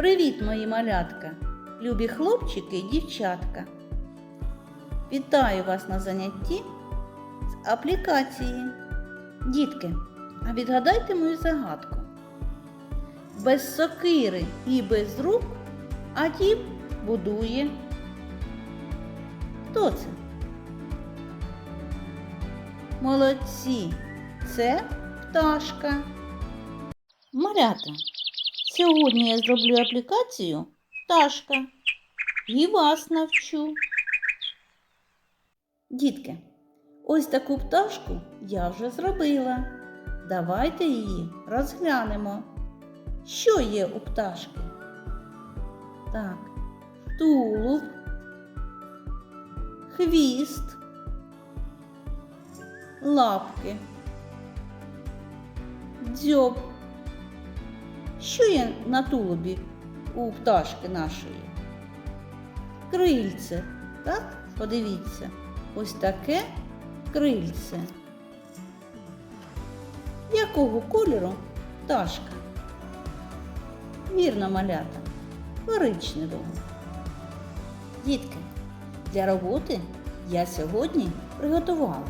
Привіт, мої малятка, любі хлопчики і дівчатка. Вітаю вас на занятті з аплікації. Дітки, а відгадайте мою загадку. Без сокири і без рук, а будує. Хто це? Молодці, це пташка. Малята, сьогодні я зроблю аплікацію пташка і вас навчу. Дітки, ось таку пташку я вже зробила. Давайте її розглянемо. Що є у пташки? Так, тулуб, хвіст, лапки, дзьоб. Що є на тулубі у пташки нашої? Крильце, так? Подивіться, ось таке крильце. Якого кольору пташка? Вірно, малята, коричневого. Дітки, для роботи я сьогодні приготувала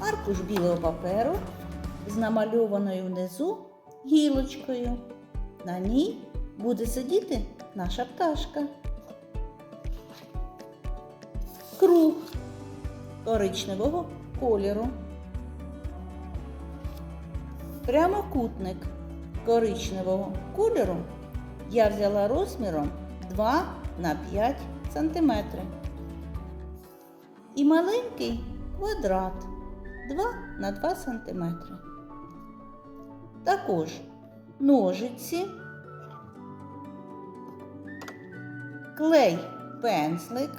аркуш білого паперу з намальованою внизу гілочкою. На ній буде сидіти наша пташка. Круг коричневого кольору. Прямокутник коричневого кольору я взяла розміром 2 на 5 см. І маленький квадрат 2 на 2 см. Також ножиці, клей пензлик,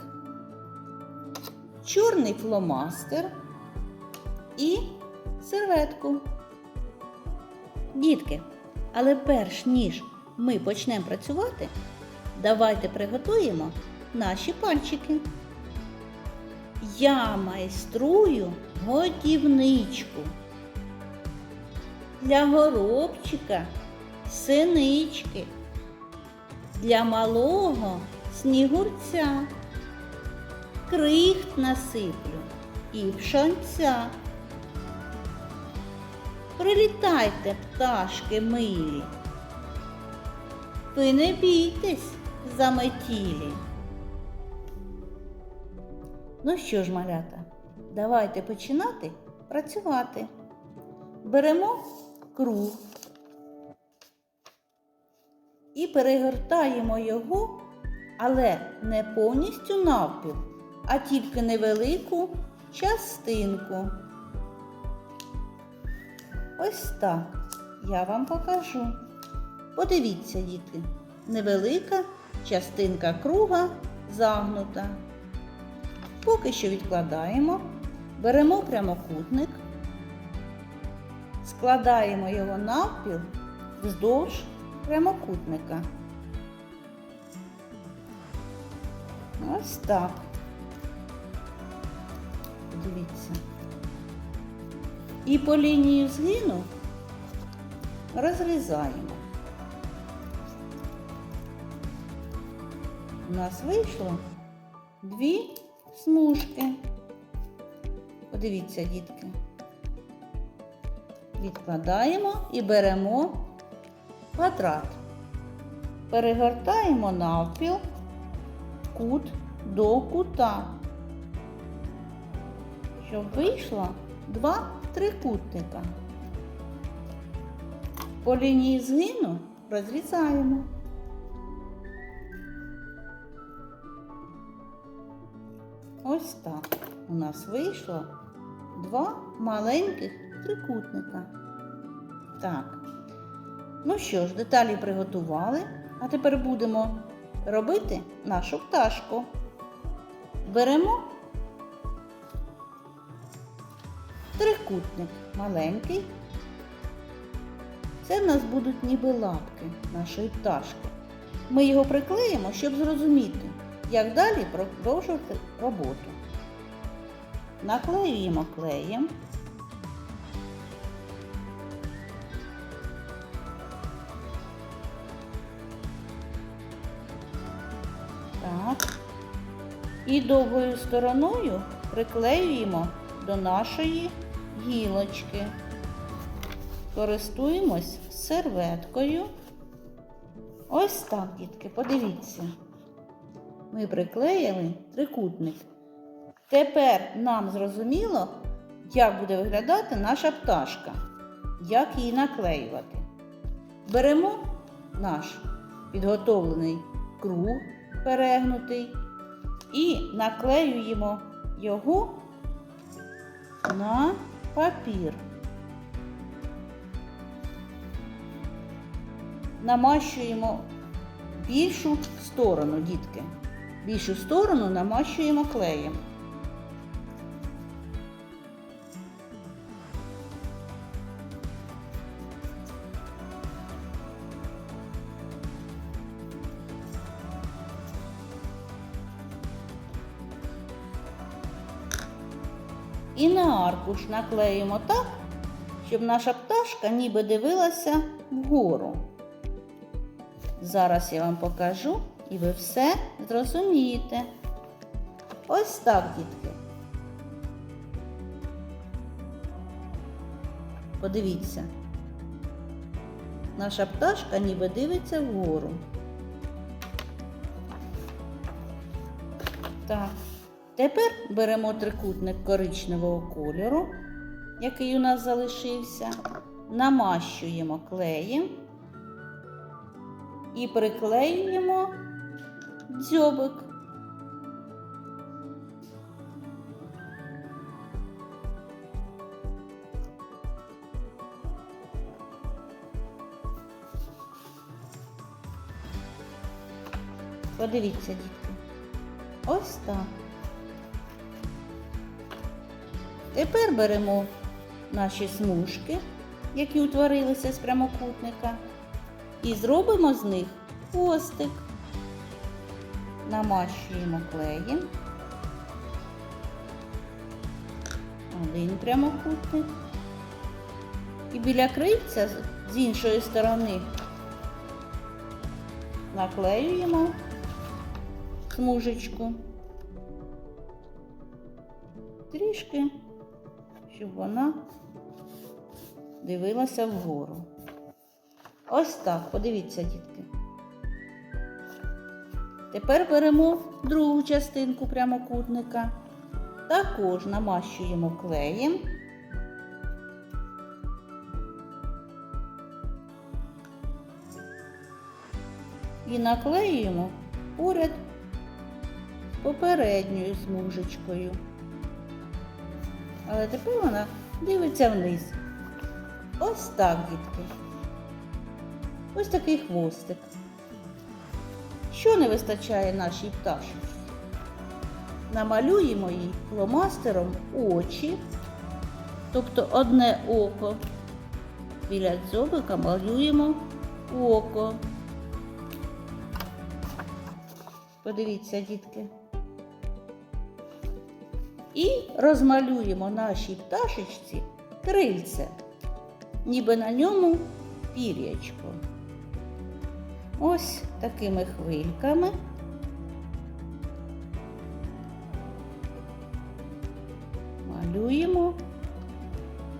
чорний фломастер і серветку. Дітки, але перш ніж ми почнемо працювати, давайте приготуємо наші пальчики. Я майструю годівничку. Для горобчика синички, для малого снігурця, крихт насиплю і пшанця. Прилітайте, пташки милі. Ви не бійтесь заметілі. Ну що ж, малята, давайте починати працювати. Беремо круг і перегортаємо його, але не повністю навпіл, а тільки невелику частинку. Ось так я вам покажу. Подивіться, діти, невелика частинка круга загнута. Поки що відкладаємо, беремо прямокутник, складаємо його навпіл вздовж прямокутника. Ось так. Дивіться. І по лінії згину розрізаємо. У нас вийшло дві смужки. Подивіться, дітки. Відкладаємо і беремо квадрат. Перегортаємо навпіл кут до кута, щоб вийшло два трикутника. По лінії згину розрізаємо. Ось так у нас вийшло два маленьких трикутника. Так. Ну що ж, деталі приготували, а тепер будемо робити нашу пташку. Беремо трикутник маленький. Це в нас будуть ніби лапки нашої пташки. Ми його приклеїмо, щоб зрозуміти, як далі продовжувати роботу. Наклеюємо клеєм. І довгою стороною приклеюємо до нашої гілочки. Користуємось серветкою. Ось так, дітки, подивіться. Ми приклеїли трикутник. Тепер нам зрозуміло, як буде виглядати наша пташка, як її наклеювати. Беремо наш підготовлений круг перегнутий і наклеюємо його на папір. Намащуємо більшу сторону, дітки. Більшу сторону намащуємо клеєм. І на аркуш наклеїмо так, щоб наша пташка ніби дивилася вгору. Зараз я вам покажу і ви все зрозумієте. Ось так, дітки. Подивіться. Наша пташка ніби дивиться вгору. Так. Тепер беремо трикутник коричневого кольору, який у нас залишився, намащуємо клеєм і приклеюємо дзьобик. Подивіться, дітки. Ось так. Тепер беремо наші смужки, які утворилися з прямокутника, і зробимо з них хвостик. Намащуємо клеєм. Один прямокутник. І біля крильця з- іншої сторони наклеюємо смужечку. Трішки щоб вона дивилася вгору. Ось так, подивіться, дітки. Тепер беремо другу частинку прямокутника, також намащуємо клеєм. І наклеюємо поряд попередньою смужечкою але тепер вона дивиться вниз. Ось так, дітки. Ось такий хвостик. Що не вистачає нашій пташці? Намалюємо їй фломастером очі, тобто одне око. Біля дзьобика малюємо око. Подивіться, дітки і розмалюємо нашій пташечці крильце, ніби на ньому пір'ячко. Ось такими хвильками. Малюємо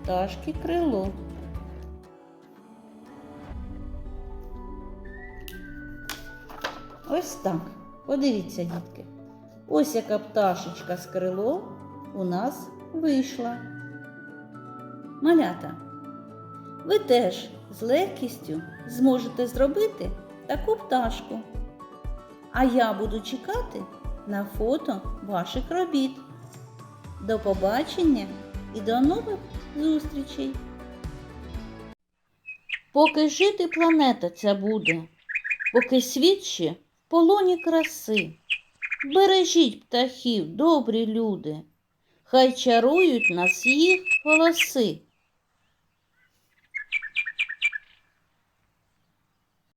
пташки крило. Ось так. Подивіться, дітки. Ось яка пташечка з крилом у нас вийшла. Малята, ви теж з легкістю зможете зробити таку пташку. А я буду чекати на фото ваших робіт. До побачення і до нових зустрічей. Поки жити планета ця буде, поки світ ще в полоні краси. Бережіть птахів, добрі люди, хай чарують нас їх голоси.